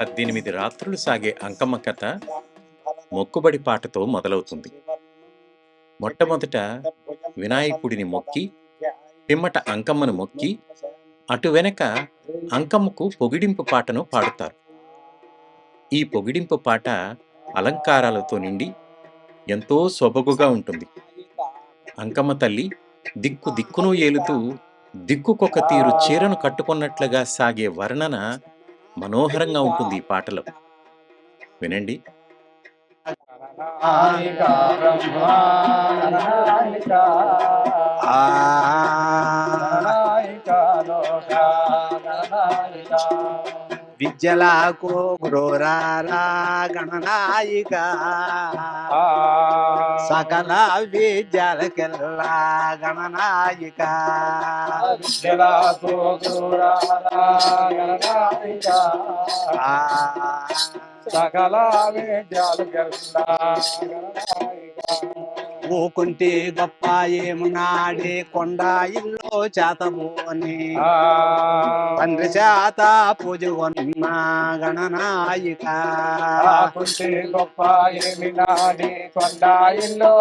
పద్దెనిమిది రాత్రులు సాగే అంకమ్మ కథ మొక్కుబడి పాటతో మొదలవుతుంది. మొట్టమొదట వినాయకుడిని మొక్కి పిమ్మట అంకమ్మను మొక్కి అటు వెనక అంకమ్మకు పొగిడింపు పాటను పాడుతారు. ఈ పొగిడింపు పాట అలంకారాలతో నిండి ఎంతో సొబగుగా ఉంటుంది. అంకమ్మ తల్లి దిక్కు దిక్కును ఏలుతూ దిక్కుకొక తీరు చీరను కట్టుకున్నట్లుగా సాగే వర్ణన మనోహరంగా ఉంటుంది ఈ పాటలో. వినండి. ఆ విద్యలకు క్రూరారా గణనాయిక సకల విద్యలకెల్లా గణనాయిక విద్యలకు క్రూరారా గణనాయిక సకల విద్యాలు గల్లా గణనాయిక ఊకుంటి గొప్ప ఏమునాడే కొండ ఇల్లు చేతబోని. తండ్రి చేత పూజ కొన్న గణనాయిక. కుంటి గొప్ప ఏమి నాడి కొండ ఇల్లు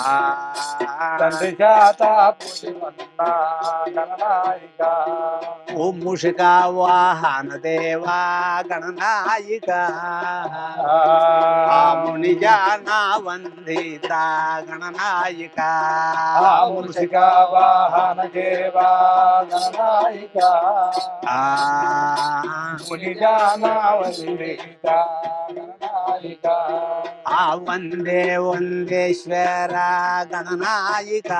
ఆ. తండ్రి చేత గణనాయిక. ఓ ముషిక వాహన దేవా గణనాయిక. ఆ ముని జాన వందిత గణనాయిక ఆ మూషిక వాహన దేవా గణనాయిక ఆ. మునిజాన వందిత గణనాయిక ఆ వందే వందేశ్వర గణనాయిక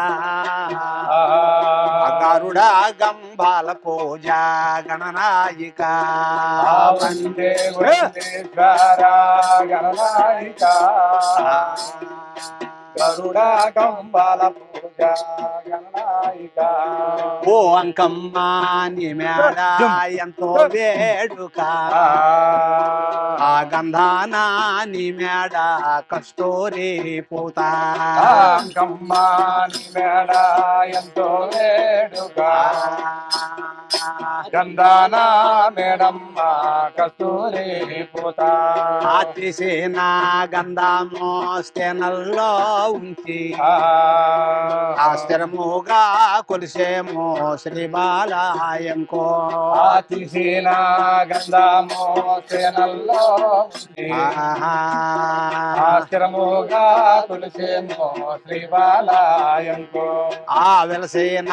గరుడ గంబాల పూజ గణనాయిక వందే వందేశ్వర గణనాయిక గరుడా కంబాల ఓ అంకమ్మ నీ మేడ ఎంతో వేడుక. ఆ. గంధాన నీ మేడ కస్తూరి పూత. అంకమ్మ నీ మేడ ఎంతో వేడుగా గంధాన మేడమ్మ కస్తూరి పూత. ఆతిసిన గంధము స్థెనల్లో ఉంచి. ఆ స్థిరముగా కొలిసేమో శ్రీ బాలాయంకో ఆతిశీన గంధము సేనల్లో. ఆశ్రముగా తులసేమో శ్రీ బాలాయంకో ఆ వెలసిన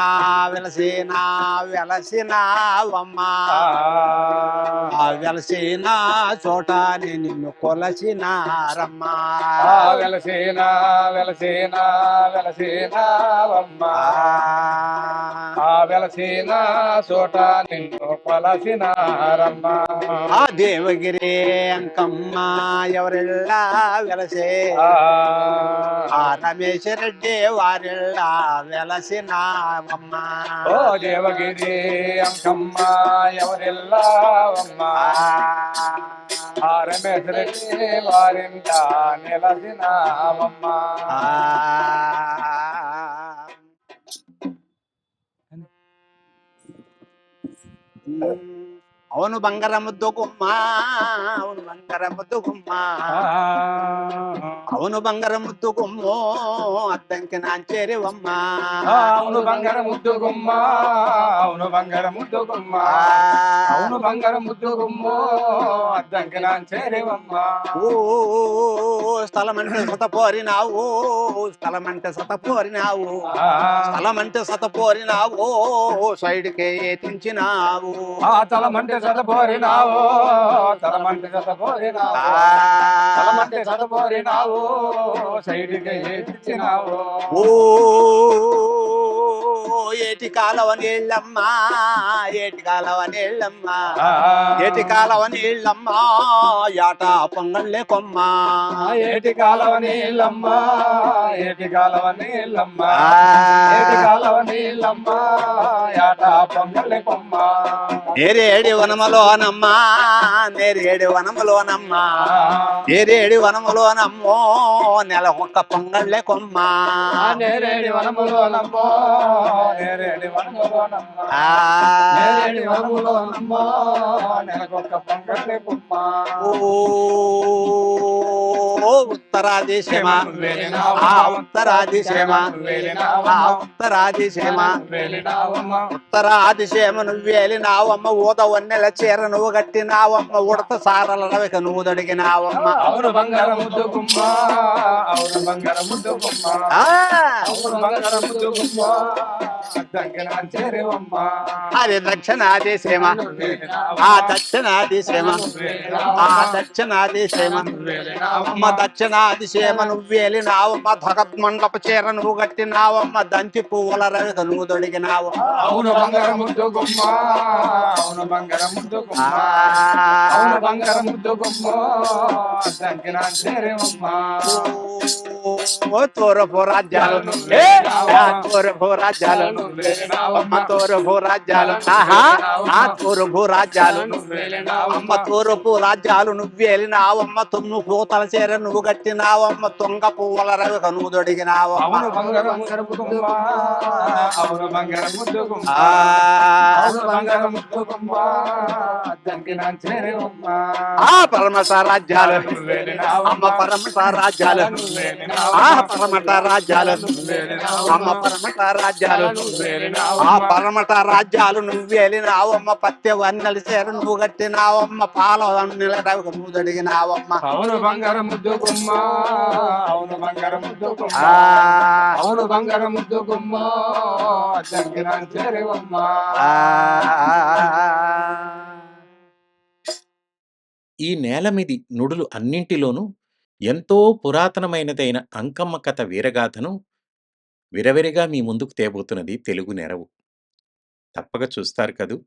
వెలసిన వెలసిన అమ్మా ఆ వెలసిన చోట నిన్ను కొలసిన రమ్మా ఆ వెలసేన వెలసేన వెలసేన అమ్మ ఆ వెలసేన చోట నిన్ను కొలసిన రమ్మ ఆ దేవగిరి అంకమ్మ ఎవరిల్లా వెలసే? ఆ. రమేష్ రెడ్డి అమ్మ ఓ దేవగిరి అంకమ్మ ఎవరెల్లా అమ్మ ఆ రమేష్ రెడ్డి వారింట నిలసిన అమ్మ ఆ అవును బంగారముద్దు గుమ్మ అవును బంగారముద్దు గుమ్మ. అవును బంగారముద్దు గుమ్మో అద్దంకి నాంచేరివమ్మ అవును బంగారం ముద్దు గుమ్మ అవును బంగారం ముద్దు గుమ్మ అవును బంగారం ముద్దు గుమ్మో అద్దంకి నా చేరేవమ్మ. ఓ స్థలమంటే సతపోరినావు స్థలమంటే సతపోరినావు స్థలమంటే సతపోరినావు సైడ్కే ఏతించినావు ఆ తలమంటే చదపోరినావు తలమంటే చదపోరినావు తలమంటే చదపోరినావు సైడ్కి ఏడ్చినావు. ఓ ఏటి కాలవ నీళ్ళమ్మా ఏటి కాలవ నీళ్ళమ్మా ఏటి కాలవ నీళ్ళమ్మా యాట పొంగళ్ళే కొమ్మ. ఏటి కాలవ నీళ్ళమ్మ ఏటి కాలవ నీళ్ళమ్మ. ఏటి కాలవ నీళ్ళమ్మ యాట పొంగలి కొమ్మ. నేరేడి వనములోనమ్మా నేరేడి వనములోనమ్మా నేరేడి వనములోనమ్మో నెల ఒక్క పొంగళ్ళే కొమ్మ. నేరేడి వనములో నమ్మో నేరేడి వనములోనమ్మ. నేరేడి వనములోనమ్మ నెలకొక్క పొంగలి బొమ్మ ఓ ఉత్తరాదిశమ? ఆ ఉత్తరాదిశమ? ఆ ఉత్తరాదిశమ? వెళ్ళినావమ్మ ఉత్తరాదిశమ నువ్వు వెళ్ళినావమ్మ ఊద వన్నెల చీర నువ్వు కట్టినావమ్మ ఉడత సారల రవిక నువ్వు దొడిగినావమ్మ అవును బంగార ముద్దు గుమ్మ అవును బంగార ముద్దు గుమ్మ ఆ, అవును బంగార ముద్దు గుమ్మ అది దక్షిణాదిశమ ఆ దక్షిణాదిశమ ఆ దక్షిణాదిశమ అమ్మ దక్షిణాదిశేమ నువ్వు వెళ్ళినావమ్మ భగత్మండప చీర నువ్వు కట్టినావమ్మ దంతి పువ్వుల రవిక నువ్వు దొడిగినావు అవును బంగార ముద్దు గుమ్మ అవును బంగార ముద్దు గుమ్మ అవును బంగార ముద్దు గుమ్మ ఓ తూరపు రాజ్యాలు ఏ, రాజ్యాలు అమ్మ తోర రాజ్యాలు ఆహా. ఆ తూరపు రాజ్యాలు అమ్మ తోర రాజ్యాలు నువ్వు వెళ్ళినావమ్మ తొమ్ము పూతల చీర నువ్వు కట్టినావమ్మ తొంగ పువ్వుల రవి కనుగు దొడిగినావమ్మ ఆ, ఆ రాజ్యాలు అమ్మ రాజ్యాలు ఆ పరమట రాజ్యాలు అమ్మ పరమట రాజ్యాలు ఆ పరమట రాజ్యాలు నువ్వు వెళ్ళినావమ్మ పత్తి వన్నెల చీర నువ్వు కట్టినావమ్మ పాల నువ్వు దొడిగినావమ్మ అవును బంగార ముద్దు గుమ్మ. అవును బంగార ముద్దు గుమ్మ. అవును బంగార ముద్దు గుమ్మ. నేల మీది నుడులు అన్నింటిలోనూ ఎంతో పురాతనమైనదైన అంకమ్మ కథ వీరగాథను విరవిరిగా మీ ముందుకు తేబోతున్నది తెలుగు నెరవు. తప్పక చూస్తారు కదూ.